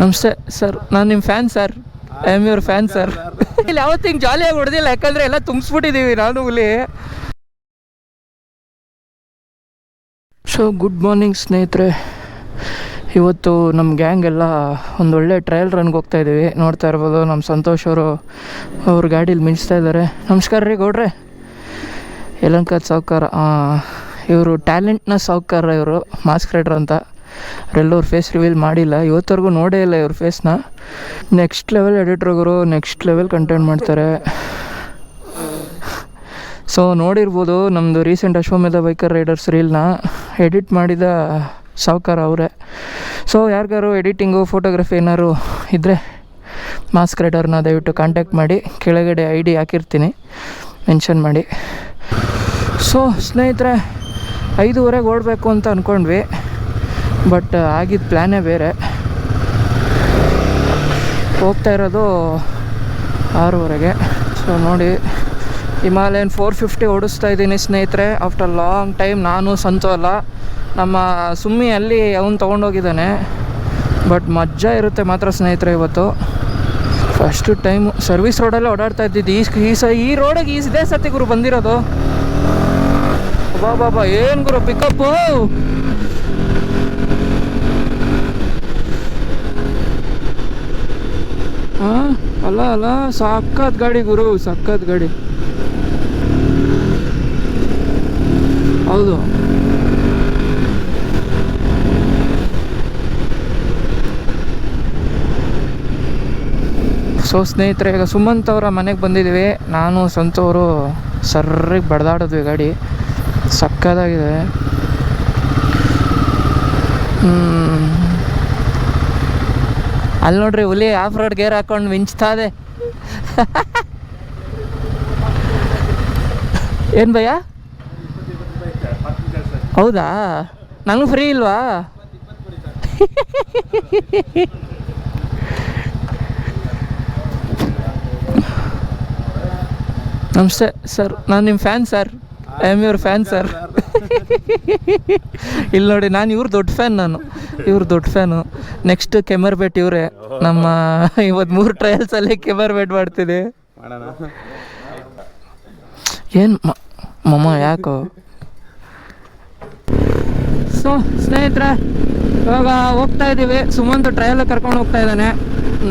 ನಮಸ್ತೆ ಸರ್ ನಾನು ನಿಮ್ಮ fan sir. I am your fan sir. ಇಲ್ಲಿ ಯಾವತ್ತು ಹಿಂಗೆ ಜಾಲಿಯಾಗಿ ಹೊಡೆದಿಲ್ಲ ಯಾಕಂದರೆ ಎಲ್ಲ ತುಂಬಿಸ್ಬಿಟ್ಟಿದ್ದೀವಿ ನಾನು ಹುಲಿ ಸೊ ಗುಡ್ ಮಾರ್ನಿಂಗ್ ಸ್ನೇಹಿತರೆ. ಇವತ್ತು ನಮ್ಮ ಗ್ಯಾಂಗ್ ಎಲ್ಲ ಒಳ್ಳೆ ಟ್ರಯಲ್ ರನ್ಗೆ ಹೋಗ್ತಾ ಇದ್ದೀವಿ ನೋಡ್ತಾ ಇರ್ಬೋದು ನಮ್ಮ ಸಂತೋಷ್ ಅವರು ಅವ್ರ ಗಾಡೀಲಿ ಮಿಂಚ್ತಾ ಇದ್ದಾರೆ ನಮಸ್ಕಾರ ರೀ ಗೌಡ್ರೆ. ಯಲಂಕ ಸಾವುಕಾರ ಇವರು ಟ್ಯಾಲೆಂಟ್ನ ಸಾವ್ಕಾರ ಇವರು ಮಾಸ್ಕ್ ರೈಡ್ರ್ ಅಂತ. ಅವರೆಲ್ಲ ಅವ್ರ ಫೇಸ್ ರಿವೀಲ್ ಮಾಡಿಲ್ಲ. ಇವತ್ತವರೆಗೂ ನೋಡೇ ಇಲ್ಲ ಇವ್ರ ಫೇಸ್ನ ನೆಕ್ಸ್ಟ್ ಲೆವೆಲ್ ಎಡಿಟ್ರ್ಗಳು ನೆಕ್ಸ್ಟ್ ಲೆವೆಲ್ ಕಂಟೆಂಟ್ ಮಾಡ್ತಾರೆ. ಸೊ ನೋಡಿರ್ಬೋದು ನಮ್ಮದು ರೀಸೆಂಟ್ ಅಶ್ವಮೇಧ ಬೈಕರ್ ರೈಡರ್ಸ್ ರೀಲ್ನ ಎಡಿಟ್ ಮಾಡಿದ ಸಾವುಕಾರ ಅವರೇ. ಸೊ ಯಾರಿಗಾರು ಎಡಿಟಿಂಗು ಫೋಟೋಗ್ರಫಿ ಏನಾದ್ರು ಇದ್ದರೆ ಮಾಸ್ಕ್ ರೈಡರ್ನ ದಯವಿಟ್ಟು ಕಾಂಟ್ಯಾಕ್ಟ್ ಮಾಡಿ. ಕೆಳಗಡೆ ಐ ಡಿ ಹಾಕಿರ್ತೀನಿ. ಮೆನ್ಷನ್ ಮಾಡಿ. ಸೊ ಸ್ನೇಹಿತರೆ, ಐದೂವರೆಗೆ ಓಡಬೇಕು ಅಂತ ಅಂದ್ಕೊಂಡ್ವಿ ಬಟ್ ಆಗಿದ್ದ ಪ್ಲ್ಯಾನೇ ಬೇರೆ. ಹೋಗ್ತಾ ಇರೋದು ಆರೂವರೆಗೆ. ಸೊ ನೋಡಿ, ಹಿಮಾಲಯನ್ ಫೋರ್ ಫಿಫ್ಟಿ ಓಡಿಸ್ತಾ ಇದ್ದೀನಿ ಸ್ನೇಹಿತರೆ. ಆಫ್ಟರ್ ಲಾಂಗ್ ಟೈಮ್ ನಾನು ಸಂತು ಅಲ್ಲ. ನಮ್ಮ ಸುಮ್ಮಿ ಅಲ್ಲಿ ಅವನು ತೊಗೊಂಡೋಗಿದ್ದಾನೆ. ಬಟ್ ಮಜ್ಜಾ ಇರುತ್ತೆ ಮಾತ್ರ ಸ್ನೇಹಿತರೆ ಇವತ್ತು. ಫಸ್ಟು ಟೈಮು ಸರ್ವಿಸ್ ರೋಡಲ್ಲೇ ಓಡಾಡ್ತಾ ಇದ್ದಿದ್ದು. ಈ ಈ ಸ ಈ ರೋಡಿಗೆ ಈ ಇದೇ ಸತಿ ಗುರು ಬಂದಿರೋದು. ಬಾಬಾ ಏನು ಗುರು ಪಿಕಪ್ಪು ಹಾಂ, ಅಲ್ಲ ಅಲ್ಲ ಸಕ್ಕತ್ ಗಾಡಿ ಗುರು ಸಕ್ಕತ್ ಗಾಡಿ. ಹೌದು. ಸೊ ಸ್ನೇಹಿತರೆ, ಈಗ ಸುಮಂತ್ ಅವರ ಮನೆಗೆ ಬಂದಿದ್ದೀವಿ ನಾನು ಸಂತವರು ಸರ್ರಿಗೆ ಬಡ್ದಾಡಿದ್ವಿ ಗಾಡಿ. ಸಕ್ಕದಾಗಿದೆ. ಅಲ್ಲಿ ನೋಡ್ರಿ ಹುಲಿ ಆಫ್ ರೋಡ್ ಗೇರ್ ಹಾಕೊಂಡು ಮಿಂಚ್ತಾ ಇದೆ. ಏನು ಭಯ ಹೌದಾ? ನನಗೂ ಫ್ರೀ ಇಲ್ವಾ? ನಮಸ್ತೆ ಸರ್ ನಾನು ನಿಮ್ಮ fan sir. I am your fan sir. ಇಲ್ಲಿ ನೋಡಿ ನಾನು ಇವ್ರ ದೊಡ್ಡ ಫ್ಯಾನ್ ನಾನು. ಇವ್ರ ದೊಡ್ಡ ಫ್ಯಾನು ನೆಕ್ಸ್ಟ್ ಕೆಮರ್ ಬೆಟ್ ಇವರೇ. ನಮ್ಮ ಇವತ್ತು ಮೂರು ಟ್ರಯಲ್ಸಲ್ಲಿ ಕೆಮರ್ ಬೆಟ್ ಮಾಡ್ತಿದೆ. ಏನು ಮಮ್ಮ ಯಾಕೋ? ಸೊ ಸ್ನೇಹಿತರೆ ಇವಾಗ ಹೋಗ್ತಾ ಇದ್ದೀವಿ ಸುಮಂತ್ ಟ್ರಯಲ್ ಕರ್ಕೊಂಡು ಹೋಗ್ತಾ ಇದ್ದಾನೆ.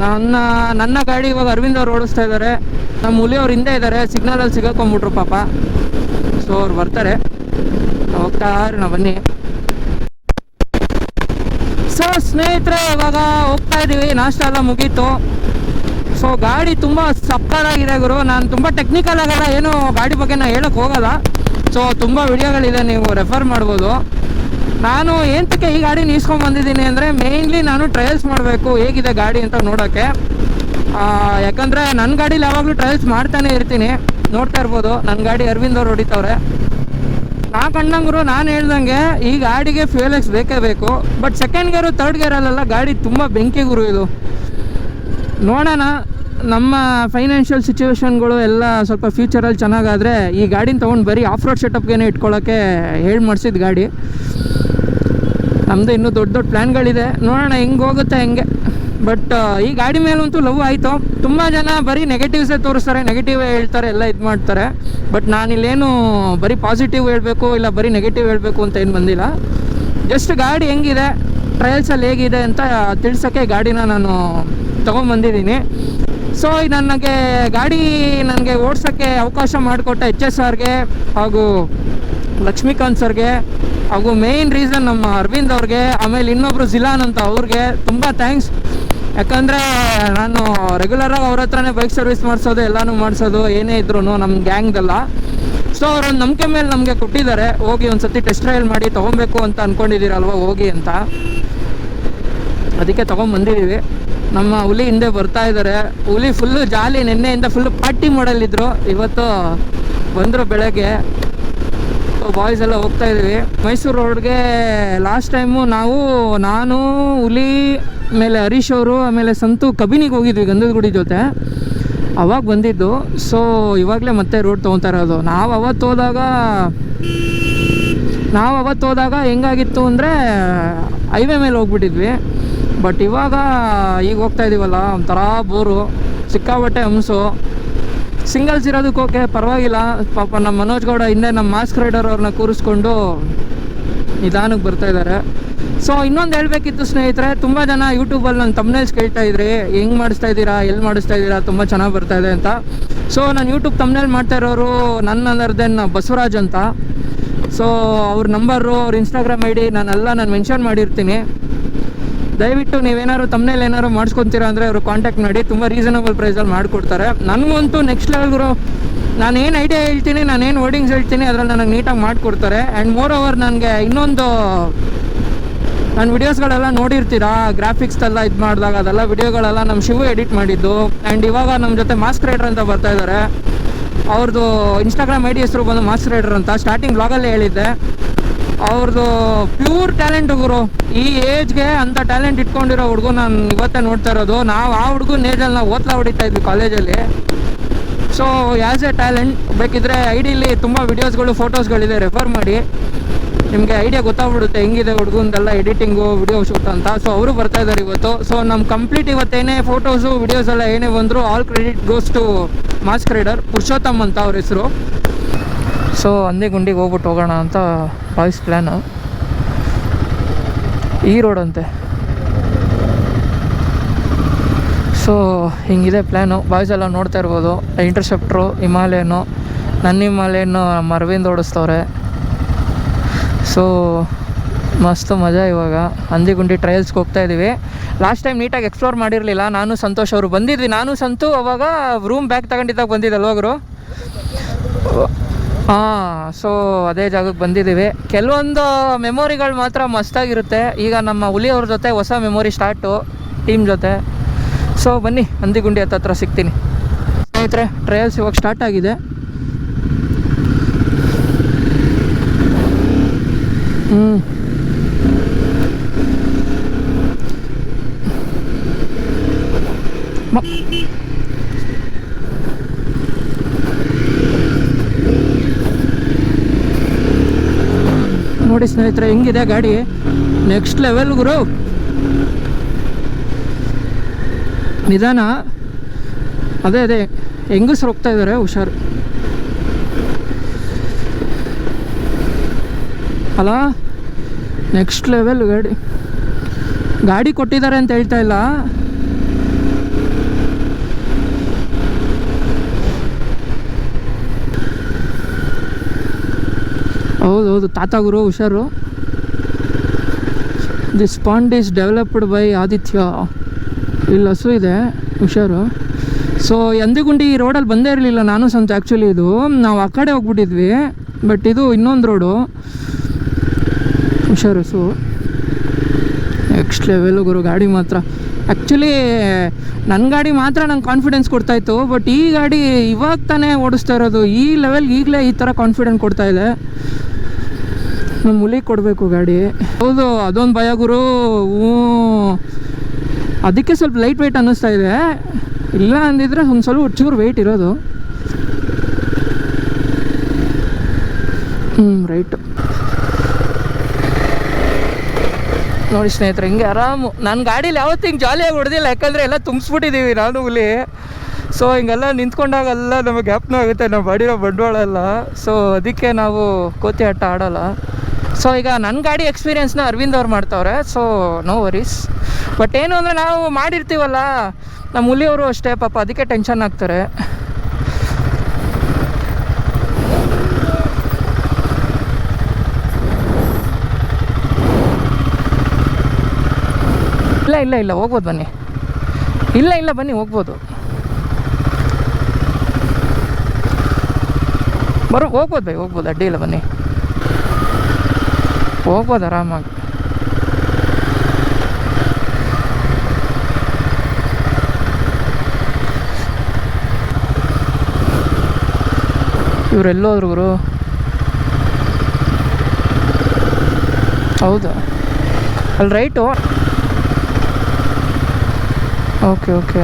ನನ್ನ ನನ್ನ ಗಾಡಿ ಇವಾಗ ಅರವಿಂದ್ ಅವ್ರು ಓಡಿಸ್ತಾ ಇದ್ದಾರೆ ನಮ್ಮ ಹುಲಿ ಅವ್ರು ಹಿಂದೆ ಇದ್ದಾರೆ ಸಿಗ್ನಲಲ್ಲಿ ಸಿಗಾಕೊಂಬಿಟ್ರು ಪಾಪ. ಸೊ ಅವ್ರು ಬರ್ತಾರೆ. ಹೋಗ್ತಾ ನಾವು ಬನ್ನಿ. ಸೊ ಸ್ನೇಹಿತರೆ, ಇವಾಗ ಹೋಗ್ತಾ ಇದ್ದೀವಿ ನಾಷ್ಟ ಎಲ್ಲ ಮುಗೀತು. ಸೊ ಗಾಡಿ ತುಂಬ ಸಪ್ಪರಾಗಿದೆ ಗುರು. ನಾನು ತುಂಬ ಟೆಕ್ನಿಕಲ್ ಆಗಲ್ಲ, ಏನು ಗಾಡಿ ಬಗ್ಗೆ ನಾನು ಹೇಳೋಕ್ಕೆ ಹೋಗಲ್ಲ. ಸೊ ತುಂಬ ವಿಡಿಯೋಗಳಿದೆ, ನೀವು ರೆಫರ್ ಮಾಡ್ಬೋದು. ನಾನು ಏಂತಕ್ಕೆ ಈ ಗಾಡಿನ ಈಸ್ಕೊಂಡ್ ಬಂದಿದ್ದೀನಿ ಅಂದರೆ ಮೇಯ್ನ್ಲಿ ನಾನು ಟ್ರಯಲ್ಸ್ ಮಾಡಬೇಕು, ಹೇಗಿದೆ ಗಾಡಿ ಅಂತ ನೋಡೋಕ್ಕೆ ಯಾಕಂದರೆ ನನ್ನ ಗಾಡೀಲಿ ಯಾವಾಗಲೂ ಟ್ರಯಲ್ಸ್ ಮಾಡ್ತಾನೆ ಇರ್ತೀನಿ. ನೋಡ್ತಾ ಇರ್ಬೋದು. ನನ್ನ ಗಾಡಿ ಅರವಿಂದ್ ಅವ್ರು ಹೊಡಿತವ್ರೆ. ನಾ ಕಂಡಂಗರು ನಾನು ಹೇಳ್ದಂಗೆ ಈ ಗಾಡಿಗೆ ಫ್ಯೂಲ್ ಎಕ್ಸ್ ಬೇಕೇ ಬೇಕು ಬಟ್ ಸೆಕೆಂಡ್ ಗೇರು ತರ್ಡ್ ಗೇರಲ್ಲೆಲ್ಲ ಗಾಡಿ ತುಂಬ ಬೆಂಕಿ ಗುರು ಇದು. ನೋಡೋಣ, ನಮ್ಮ ಫೈನಾನ್ಷಿಯಲ್ ಸಿಚುವೇಶನ್ಗಳು ಎಲ್ಲ ಸ್ವಲ್ಪ ಫ್ಯೂಚರಲ್ಲಿ ಚೆನ್ನಾಗಾದರೆ ಈ ಗಾಡಿನ ತೊಗೊಂಡು ಬರೀ ಆಫ್ ರೋಡ್ ಸೆಟಪ್ಗೇನೆ ಇಟ್ಕೊಳ್ಳೋಕ್ಕೆ ಹೇಳಿ ಮಾಡಿಸಿದ ಗಾಡಿ. ನಮ್ಮದು ಇನ್ನೂ ದೊಡ್ಡ ದೊಡ್ಡ ಪ್ಲ್ಯಾನ್ಗಳಿದೆ ನೋಡೋಣ ಹೆಂಗೆ ಹೋಗುತ್ತೆ, ಹೆಂಗೆ. ಬಟ್ ಈ ಗಾಡಿ ಮೇಲಂತೂ ಲವ್ ಆಯಿತು. ತುಂಬ ಜನ ಬರೀ ನೆಗೆಟಿವ್ಸೇ ತೋರಿಸ್ತಾರೆ ನೆಗೆಟಿವ್ ಹೇಳ್ತಾರೆ, ಎಲ್ಲ ಇದು ಮಾಡ್ತಾರೆ. ಬಟ್ ನಾನಿಲ್ಲೇನು ಬರೀ ಪಾಸಿಟಿವ್ ಹೇಳಬೇಕು, ಇಲ್ಲ ಬರೀ ನೆಗೆಟಿವ್ ಹೇಳಬೇಕು ಅಂತ ಏನು ಬಂದಿಲ್ಲ. ಜಸ್ಟ್ ಗಾಡಿ ಹೆಂಗಿದೆ ಟ್ರಯಲ್ಸಲ್ಲಿ ಹೇಗಿದೆ ಅಂತ ತಿಳ್ಸೋಕ್ಕೆ ಗಾಡಿನ ನಾನು ತೊಗೊಂಬಂದಿದ್ದೀನಿ. ಸೊ ನನಗೆ ಗಾಡಿ ನನಗೆ ಓಡ್ಸೋಕ್ಕೆ ಅವಕಾಶ ಮಾಡಿಕೊಟ್ಟ ಎಚ್ ಎಸ್ ಆರ್ಗೆ ಹಾಗೂ ಲಕ್ಷ್ಮೀಕಾಂತ್ ಸರ್ಗೆ ಹಾಗೂ ಮೇಯ್ನ್ ರೀಸನ್ ನಮ್ಮ ಅರವಿಂದ್ ಅವ್ರಿಗೆ, ಆಮೇಲೆ ಇನ್ನೊಬ್ರು ಜಿಲಾನ್ ಅಂತ ಅವ್ರಿಗೆ ತುಂಬ ಥ್ಯಾಂಕ್ಸ್ ಯಾಕಂದರೆ ನಾನು ರೆಗ್ಯುಲರಾಗಿ ಅವ್ರ ಹತ್ರನೇ ಬೈಕ್ ಸರ್ವಿಸ್ ಮಾಡಿಸೋದು, ಎಲ್ಲನೂ ಮಾಡಿಸೋದು, ಏನೇ ಇದ್ರು ನಮ್ಮ ಗ್ಯಾಂಗ್ದೆಲ್ಲ. ಸೊ ಅವ್ರೊಂದು ನಂಬಿಕೆ ಮೇಲೆ ನಮಗೆ ಕೊಟ್ಟಿದ್ದಾರೆ, ಹೋಗಿ ಒಂದು ಸತಿ ಟೆಸ್ಟ್ ಟ್ರಯಲ್ ಮಾಡಿ ತೊಗೊಬೇಕು ಅಂತ ಅಂದ್ಕೊಂಡಿದ್ದೀರಲ್ವ ಹೋಗಿ ಅಂತ. ಅದಕ್ಕೆ ತೊಗೊಂಬಂದಿದ್ದೀವಿ ನಮ್ಮ ಹುಲಿ ಹಿಂದೆ ಬರ್ತಾ ಇದ್ದಾರೆ ಹುಲಿ ಫುಲ್ಲು ಜಾಲಿ, ನಿನ್ನೆಯಿಂದ ಫುಲ್ಲು ಪಾರ್ಟಿ ಮಾಡಲಿದ್ರು ಇವತ್ತು ಬಂದರು ಬೆಳಗ್ಗೆ. ಬಾಯ್ಸ್ ಎಲ್ಲ ಹೋಗ್ತಾ ಇದ್ದೀವಿ ಮೈಸೂರು ರೋಡ್ಗೆ ಲಾಸ್ಟ್ ಟೈಮು ನಾವು, ನಾನು, ಹುಲಿ, ಆಮೇಲೆ ಹರೀಶ್ ಅವರು, ಆಮೇಲೆ ಸಂತು ಕಬಿನಿಗೆ ಹೋಗಿದ್ವಿ ಗಂಧದ ಗುಡಿ ಜೊತೆ. ಅವಾಗ ಬಂದಿದ್ದು. ಸೊ ಇವಾಗಲೇ ಮತ್ತೆ ರೋಡ್ ತೊಗೊತಾ ಇರೋದು. ನಾವು ಅವತ್ತು ಹೋದಾಗ, ನಾವು ಅವತ್ತು ಹೋದಾಗ ಹೆಂಗಾಗಿತ್ತು ಅಂದರೆ ಹೈವೇ ಮೇಲೆ ಹೋಗ್ಬಿಟ್ಟಿದ್ವಿ. ಬಟ್ ಇವಾಗ, ಈಗ ಹೋಗ್ತಾ ಇದೀವಲ್ಲ, ಒಂಥರ ಬೋರು ಸಿಕ್ಕಾಬಟ್ಟೆ ಹಂಸು. ಸಿಂಗಲ್ಸ್ ಇರೋದಕ್ಕೆ ಓಕೆ, ಪರವಾಗಿಲ್ಲ. ಪಾಪ ನಮ್ಮ ಮನೋಜ್ ಗೌಡ ಹಿಂದೆ ನಮ್ಮ ಮಾಸ್ಕ್ ರೈಡರ್ ಅವ್ರನ್ನ ಕೂರಿಸ್ಕೊಂಡು ನಿಧಾನಕ್ಕೆ ಬರ್ತಾ ಇದ್ದಾರೆ. ಸೊ ಇನ್ನೊಂದು ಹೇಳಬೇಕಿತ್ತು ಸ್ನೇಹಿತರೆ, ತುಂಬ ಜನ ಯೂಟ್ಯೂಬಲ್ಲಿ ನನ್ನ ತಮ್ನೇಲ್ಸ್ ಕೇಳ್ತಾ ಇದ್ರಿ. ಹೆಂಗೆ ಮಾಡಿಸ್ತಾ ಇದ್ದೀರಾ, ಎಲ್ಲಿ ಮಾಡಿಸ್ತಾ ಇದ್ದೀರಾ, ತುಂಬ ಚೆನ್ನಾಗಿ ಬರ್ತಾ ಇದೆ ಅಂತ. ಸೊ ನಾನು ಯೂಟ್ಯೂಬ್ ತಮ್ನೇಲ್ ಮಾಡ್ತಾ ಇರೋರು ನನ್ನ ಅದರ್ ದೆನ್ ಬಸವರಾಜ್ ಅಂತ. ಸೊ ಅವ್ರ ನಂಬರು ಅವ್ರ ಇನ್ಸ್ಟಾಗ್ರಾಮ್ ಐ ಡಿ ನಾನೆಲ್ಲ ನಾನು ಮೆನ್ಷನ್ ಮಾಡಿರ್ತೀನಿ. ದಯವಿಟ್ಟು ನೀವೇನಾದ್ರು ತಮ್ಮನೇಲಿ ಏನಾದ್ರು ಮಾಡಿಸ್ಕೊತೀರಾ ಅಂದರೆ ಅವರು ಕಾಂಟ್ಯಾಕ್ಟ್ ಮಾಡಿ, ತುಂಬ ರೀಸನಬಲ್ ಪ್ರೈಸಲ್ಲಿ ಮಾಡಿಕೊಡ್ತಾರೆ. ನನಗಂತೂ ನೆಕ್ಸ್ಟ್ ಲೆವೆಲ್ಗರು ನಾನು ಏನು ಐಡಿಯಾ ಹೇಳ್ತೀನಿ, ನಾನು ಏನು ವರ್ಡಿಂಗ್ಸ್ ಹೇಳ್ತೀನಿ, ಅದರಲ್ಲಿ ನನಗೆ ನೀಟಾಗಿ ಮಾಡಿಕೊಡ್ತಾರೆ. ಆ್ಯಂಡ್ ಮೋರ್ ಓವರ್ ನನಗೆ ಇನ್ನೊಂದು, ನಾನು ವಿಡಿಯೋಸ್ಗಳೆಲ್ಲ ನೋಡಿರ್ತೀರಾ ಗ್ರಾಫಿಕ್ಸ್ ಎಲ್ಲ ಇದು ಮಾಡಿದಾಗ, ಅದೆಲ್ಲ ವಿಡಿಯೋಗಳೆಲ್ಲ ನಮ್ಮ ಶಿವು ಎಡಿಟ್ ಮಾಡಿದ್ದು. ಆ್ಯಂಡ್ ಇವಾಗ ನಮ್ಮ ಜೊತೆ ಮಾಸ್ಕ್ ರೈಡರ್ ಅಂತ ಬರ್ತಾ ಇದ್ದಾರೆ ಅವ್ರದ್ದು ಇನ್ಸ್ಟಾಗ್ರಾಮ್ ಐ ಡಿ ಹೆಸರು ಬಂದು ಮಾಸ್ಕ್ ರೈಡರ್ ಅಂತ ಸ್ಟಾರ್ಟಿಂಗ್ ಬ್ಲಾಗಲ್ಲೇ ಹೇಳಿದ್ದೆ. ಅವ್ರದ್ದು ಪ್ಯೂರ್ ಟ್ಯಾಲೆಂಟ್ ಗುರು. ಈ ಏಜ್ಗೆ ಅಂತ ಟ್ಯಾಲೆಂಟ್ ಇಟ್ಕೊಂಡಿರೋ ಹುಡುಗ ನಾನು ಇವತ್ತೇ ನೋಡ್ತಾ ಇರೋದು. ನಾವು ಆ ಹುಡುಗನ ಏಜಲ್ಲಿ ನಾವು ಓದ್ಲಾ ಹೊಡಿತಾ ಇದ್ವಿ ಕಾಲೇಜಲ್ಲಿ ಸೊ ಆ್ಯಸ್ ಎ ಟ್ಯಾಲೆಂಟ್ ಬೇಕಿದ್ರೆ ಐ ಡಿಲಿ ತುಂಬ ವಿಡಿಯೋಸ್ಗಳು ಫೋಟೋಸ್ಗಳಿದೆ ರೆಫರ್ ಮಾಡಿ. ನಿಮಗೆ ಐಡಿಯಾ ಗೊತ್ತಾಗ್ಬಿಡುತ್ತೆ, ಹೆಂಗಿದೆ ಹುಡುಗಂದೆಲ್ಲ ಎಡಿಟಿಂಗು ವಿಡಿಯೋ ಶೂಟ್ ಅಂತ. ಸೊ ಅವರು ಬರ್ತಾ ಇದ್ದಾರೆ ಇವತ್ತು. ಸೊ ನಮ್ಮ ಕಂಪ್ಲೀಟ್ ಇವತ್ತೇನೇ ಫೋಟೋಸು ವಿಡಿಯೋಸ್ ಎಲ್ಲ ಏನೇ ಬಂದರೂ all credit goes to mask rider Purushottam ಅಂತ ಅವ್ರ ಹೆಸರು. ಸೊ ಅಂದೇ ಗುಂಡಿಗೆ ಹೋಗ್ಬಿಟ್ಟು ಹೋಗೋಣ ಅಂತ ಬಾಯ್ಸ್ ಪ್ಲ್ಯಾನು ಈ ರೋಡ್ ಅಂತೆ. ಸೊ, ಹಿಂಗಿದೆ ಪ್ಲ್ಯಾನು ಬಾಯ್ಸ್ ಎಲ್ಲ ನೋಡ್ತಾ ಇರ್ಬೋದು. Interceptor Himalayan. ನನ್ನ ಹಿಮಾಲಯನು ಮರವಿಂದ ಓಡಿಸ್ತವ್ರೆ. ಸೊ, ಮಸ್ತ್ ಮಜಾ ಇವಾಗ. ಹಂದಿಗುಂಡಿ ಟ್ರಯಲ್ಸ್ಗೆ ಹೋಗ್ತಾ ಇದ್ದೀವಿ ಲಾಸ್ಟ್ ಟೈಮ್ ನೀಟಾಗಿ ಎಕ್ಸ್ಪ್ಲೋರ್ ಮಾಡಿರಲಿಲ್ಲ. ನಾನು ಸಂತೋಷ್ ಅವರು ಬಂದಿದ್ವಿ. ನಾನು, ಸಂತು ಅವಾಗ ರೂಮ್ ಬ್ಯಾಗ್ ತಗೊಂಡಿದ್ದಾಗ ಬಂದಿದ್ದಲ್ವ ಗುರು? ಹಾಂ ಸೊ ಅದೇ ಜಾಗಕ್ಕೆ ಬಂದಿದ್ದೀವಿ. ಕೆಲವೊಂದು ಮೆಮೊರಿಗಳು ಮಾತ್ರ ಮಸ್ತಾಗಿರುತ್ತೆ. ಈಗ ನಮ್ಮ ಹುಲಿ ಅವ್ರ ಜೊತೆ ಹೊಸ ಮೆಮೊರಿ ಸ್ಟಾರ್ಟು ಟೀಮ್ ಜೊತೆ. ಸೊ ಬನ್ನಿ ಹಂದಿಗುಂಡಿ ಹತ್ತತ್ರ ಸಿಗ್ತೀನಿ. ಸ್ನೇಹಿತರೆ ಟ್ರಯಲ್ಸ್ ಇವಾಗ ಸ್ಟಾರ್ಟ್ ಆಗಿದೆ. ಹ್ಞೂ ನೋಡಿ ಸ್ನೇಹಿತರೆ, ಹೆಂಗಿದೆ ಗಾಡಿ? ನೆಕ್ಸ್ಟ್ ಲೆವೆಲ್ ಗುರು. ನಿಧಾನ. ಅದೇ ಅದೇ, ಹೆಂಗಸ್ರು ಹೋಗ್ತಾ ಇದ್ದಾರೆ ಹುಷಾರು. ಅಲ್ಲ ನೆಕ್ಸ್ಟ್ ಲೆವೆಲ್ ಗಾಡಿ. ಗಾಡಿ ಕೊಟ್ಟಿದ್ದಾರೆ ಅಂತ ಹೇಳ್ತಾ ಇಲ್ಲ. ಹೌದು ಹೌದು. ತಾತ ಗುರು, ಹುಷಾರು. This pond is developed by Aditya ಇಲ್ಲಿ ಹಸು ಇದೆ, ಹುಷಾರು. ಸೊ ಎಂದಿಗುಂಡಿ ಈ ರೋಡಲ್ಲಿ ಬಂದೇ ಇರಲಿಲ್ಲ ನಾನು ಸಂತ ಆ್ಯಕ್ಚುಲಿ ಇದು. ನಾವು ಆ ಕಡೆ ಹೋಗ್ಬಿಟ್ಟಿದ್ವಿ ಬಟ್ ಇದು ಇನ್ನೊಂದು ರೋಡು ಹುಷಾರು ಹಸು. ನೆಕ್ಸ್ಟ್ ಲೆವೆಲ್ ಗುರು, ಗಾಡಿ ಮಾತ್ರ. ಆ್ಯಕ್ಚುಲಿ ನನ್ನ ಗಾಡಿ ಮಾತ್ರ ನಂಗೆ ಕಾನ್ಫಿಡೆನ್ಸ್ ಕೊಡ್ತಾಯಿತ್ತು ಬಟ್ ಈ ಗಾಡಿ ಇವಾಗ ತಾನೇ ಓಡಿಸ್ತಾ ಇರೋದು. ಈ ಲೆವೆಲ್ಗೆ ಈಗಲೇ ಈ ಥರ ಕಾನ್ಫಿಡೆಂಟ್ ಕೊಡ್ತಾ ಇದೆ. ನಮ್ಮ ಕೊಡಬೇಕು ಗಾಡಿ. ಹೌದು, ಅದೊಂದು ಭಯ ಗುರು. ಹ್ಞೂ. ಅದಕ್ಕೆ ಸ್ವಲ್ಪ ಲೈಟ್ ವೆಯ್ಟ್ ಅನ್ನಿಸ್ತಾ ಇದೆ. ಇಲ್ಲ ಅಂದಿದ್ರೆ ಒಂದು ಸ್ವಲ್ಪ ಚೂರು ವೆಯ್ಟ್ ಇರೋದು. ಹ್ಞೂ ರೈಟು ನೋಡಿ ಸ್ನೇಹಿತರೆ, ಹಿಂಗೆ ಆರಾಮು. ನನ್ನ ಗಾಡೀಲಿ ಯಾವತ್ತು ಹಿಂಗೆ ಜಾಲಿಯಾಗಿ ಹೊಡೆದಿಲ್ಲ ಯಾಕಂದರೆ ಎಲ್ಲ ತುಂಬಿಸ್ಬಿಟ್ಟಿದ್ದೀವಿ ನಾನು ಹುಲಿ. ಸೊ ಹಿಂಗೆಲ್ಲ ನಿಂತ್ಕೊಂಡಾಗೆಲ್ಲ ನಮಗೆ ಜ್ಞಾಪನ ಆಗುತ್ತೆ ನಮ್ಮ ಬಾಡಿರೋ ಬಂಡವಾಳ ಎಲ್ಲ. ಸೊ ಅದಕ್ಕೆ ನಾವು ಕೋತಿ ಆಟ ಆಡೋಲ್ಲ. ಸೊ ಈಗ ನನ್ನ ಗಾಡಿ ಎಕ್ಸ್ಪೀರಿಯೆನ್ಸ್ನ ಅರವಿಂದ್ ಅವ್ರು ಮಾಡ್ತಾವ್ರೆ. ಸೊ ನೋ ವರೀಸ್ ಬಟ್ ಏನು ಅಂದರೆ ನಾವು ಮಾಡಿರ್ತೀವಲ್ಲ ನಮ್ಮ ಹುಲಿಯವರು ಅಷ್ಟೇ, ಪಾಪ ಅದಕ್ಕೆ ಟೆನ್ಷನ್ ಆಗ್ತಾರೆ. ಇಲ್ಲ ಇಲ್ಲ ಇಲ್ಲ, ಹೋಗ್ಬೋದು ಬನ್ನಿ. ಇಲ್ಲ ಇಲ್ಲ, ಬನ್ನಿ, ಹೋಗ್ಬೋದು. ಬರೋ, ಹೋಗ್ಬೋದು ಬೈ, ಹೋಗ್ಬೋದು, ಅಡ್ಡಿ ಇಲ್ಲ ಬನ್ನಿ. ಹೋಗ್ಬೋದು ಆರಾಮಾಗಿ. ಇವರೆಲ್ಲೋದ್ರು ಗುರು? ಹೌದಾ? ಅಲ್ಲಿ ರೈಟು? Okay okay.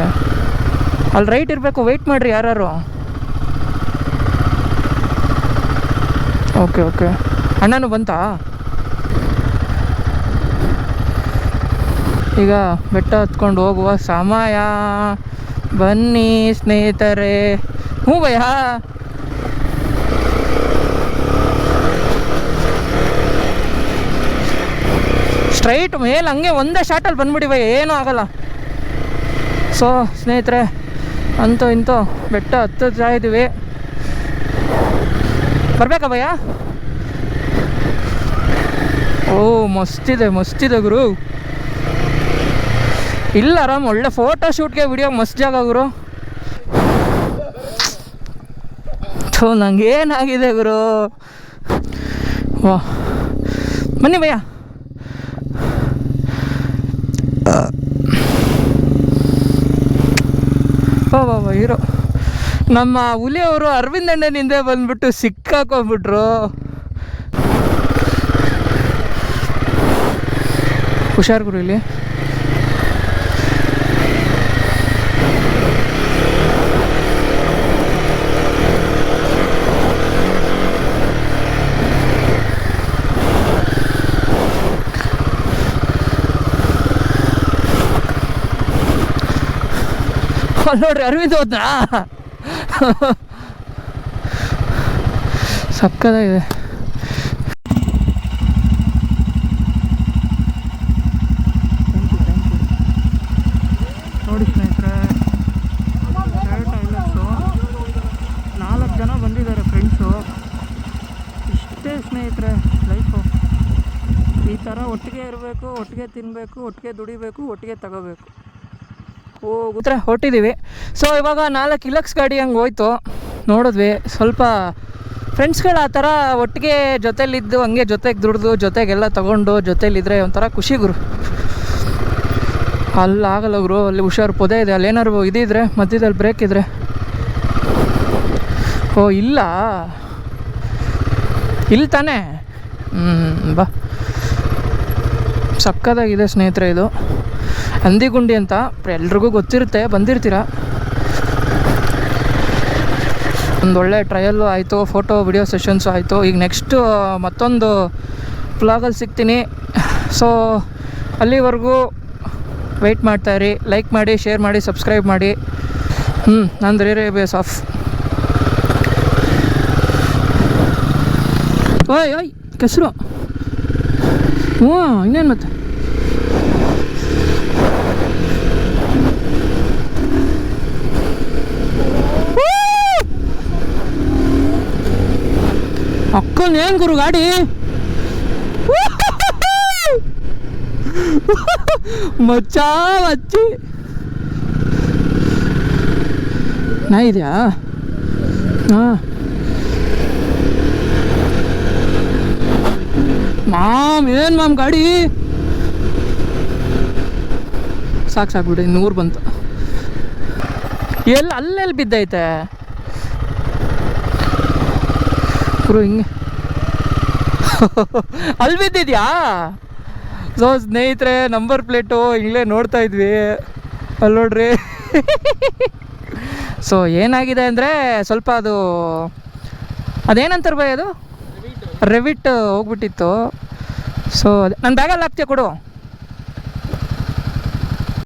ಅಲ್ಲಿ ರೈಟ್ ಇರಬೇಕು ವೆಯ್ಟ್ ಮಾಡಿರಿ ಯಾರು ಓಕೆ ಓಕೆ. ಅಣ್ಣನು ಬಂತಾ? ಈಗ ಬೆಟ್ಟ ಹತ್ಕೊಂಡು ಹೋಗುವ ಸಮಯ. ಬನ್ನಿ ಸ್ನೇಹಿತರೆ ಹ್ಞೂ ಭಯ ಸ್ಟ್ರೈಟ್ ಮೇಲೆ ಹಂಗೆ ಒಂದೇ ಶಾಟಲ್ಲಿ ಬಂದ್ಬಿಡಿ ಭಯ ಏನೂ ಆಗಲ್ಲ. ಸೊ ಸ್ನೇಹಿತರೆ, ಅಂತೂ ಇಂತೂ ಬೆಟ್ಟ ಹತ್ತುತ್ತಾ ಇದ್ದೀವಿ. ಬರಬೇಕಾ ಭಯ್ಯ? ಓ, ಮಸ್ತಿದೆ ಮಸ್ತಿದೆ ಗುರು. ಇಲ್ಲ ಆರಾಮ್ ಒಳ್ಳೆ ಫೋಟೋ ಶೂಟ್ಗೆ ವಿಡಿಯೋ ಮಸ್ತ್ ಜಾಗ ಗುರು. ಥೋ ನಂಗೇನಾಗಿದೆ ಗುರು? ವಾ. ಬನ್ನಿ ಭಯ್ಯ. ಬಾ ಹೀರೋ. ನಮ್ಮ ಹುಲಿಯವರು ಅರವಿಂದ್ ಅಣ್ಣನಿಂದ ಬಂದ್ಬಿಟ್ಟು ಸಿಕ್ಕಾಕೊಂಡ್ಬಿಟ್ರು. ಹುಷಾರ್ ಗುರು ಇಲ್ಲಿ. ನೋಡ್ರಿ ಅರವಿಂದ್ ಹೋದ್ನಾ? ಸಕ್ಕದಾಗಿದೆ ನೋಡಿ ಸ್ನೇಹಿತರೆ ನಾಲ್ಕು ಜನ ಬಂದಿದ್ದಾರೆ ಫ್ರೆಂಡ್ಸು ಇಷ್ಟೇ ಸ್ನೇಹಿತರೆ ಲೈಫು ಈ ಥರ ಒಟ್ಟಿಗೆ ಇರಬೇಕು, ಒಟ್ಟಿಗೆ ತಿನ್ನಬೇಕು ಒಟ್ಟಿಗೆ ದುಡಿಬೇಕು, ಒಟ್ಟಿಗೆ ತಗೋಬೇಕು. ಉತ್ತರ ಹೊಟ್ಟಿದ್ದೀವಿ ಸೊ ಇವಾಗ ನಾಲ್ಕು ಇಲಕ್ಸ್ ಗಾಡಿ ಹಂಗೆ ಹೋಯ್ತು. ನೋಡಿದ್ವಿ. ಸ್ವಲ್ಪ ಫ್ರೆಂಡ್ಸ್ಗಳು ಆ ಥರ ಒಟ್ಟಿಗೆ ಜೊತೆಲಿದ್ದು, ಹಂಗೆ ಜೊತೆಗೆ ದುಡ್ದು, ಜೊತೆಗೆಲ್ಲ ತೊಗೊಂಡು, ಜೊತೆಲಿದ್ರೆ ಒಂಥರ ಖುಷಿ ಗುರು. ಅಲ್ಲಿ ಆಗಲ್ಲ ಗುರು. ಅಲ್ಲಿ ಹುಷಾರು ಪೊದೆ ಇದೆ. ಅಲ್ಲಿ ಏನಾದ್ರು ಇದಿದ್ರೆ, ಮಧ್ಯದಲ್ಲಿ ಬ್ರೇಕ್ ಇದ್ರೆ. ಓ, ಇಲ್ಲ. ಇಲ್ಲಿ ತಾನೇ? ಹ್ಞೂ ಬಾ. ಸಕ್ಕದಾಗಿದೆ ಸ್ನೇಹಿತರೆ ಇದು. ಹಂದಿಗುಂಡಿ ಅಂತ ಎಲ್ರಿಗೂ ಗೊತ್ತಿರುತ್ತೆ, ಬಂದಿರ್ತೀರ? ಒಂದು ಒಳ್ಳೆ ಟ್ರಯಲ್ಲು ಆಯಿತು ಫೋಟೋ ವಿಡಿಯೋ ಸೆಷನ್ಸು ಆಯಿತು. ಈಗ ನೆಕ್ಸ್ಟು ಮತ್ತೊಂದು ಪ್ಲಾಗಲ್ಲಿ ಸಿಗ್ತೀನಿ. ಸೊ ಅಲ್ಲಿವರೆಗೂ ವೆಯ್ಟ್ ಮಾಡ್ತಾಯಿರಿ ಲೈಕ್ ಮಾಡಿ ಶೇರ್ ಮಾಡಿ ಸಬ್ಸ್ಕ್ರೈಬ್ ಮಾಡಿ. ಹ್ಞೂ ನಂದು ರೇ ರೇ ಬೇಸ್ ಆಫ್ ಓಯ್ ಓಯ್, ಕೆಸರು. ಹ್ಞೂ ಇನ್ನೇನು ಮತ್ತೆ? ಏನ್ ಗುರು, ಗಾಡಿ? ಮಚ್ಚ, ಮಚ್ಚಿ. ನಾ ಇದೆಯಾ? ಹಾಂ. ಮಾಮ್, ಏನ್ ಮಾಮ್ ಗಾಡಿ? ಸಾಕು ಸಾಕು ಬಿಡಿ ನೂರು ಬಂತು. ಎಲ್ಲಿ ಅಲ್ಲೆಲ್ಲಿ ಬಿದ್ದೈತೆ? ಗುರು, ಹಿಂಗೆ. ಅಲ್ಲಿ ಬಿದ್ದಿದ್ಯಾ ಸೊ ಸ್ನೇಹಿತರೆ ನಂಬರ್ ಪ್ಲೇಟು ಇಲ್ಲೇ ನೋಡ್ತಾ ಇದ್ವಿ. ಅಲ್ಲಿ ನೋಡ್ರಿ. ಸೊ ಏನಾಗಿದೆ ಅಂದರೆ ಸ್ವಲ್ಪ ಅದು ಅದೇನಂತಾರೆ ಬೈ ಅದು? ರೆವಿಟ್ ಹೋಗ್ಬಿಟ್ಟಿತ್ತು. ಸೊ ಅದೇ ನನ್ನ ಬ್ಯಾಗಲ್ಲಿ ಹಾಕ್ತೀಯ ಕೊಡು.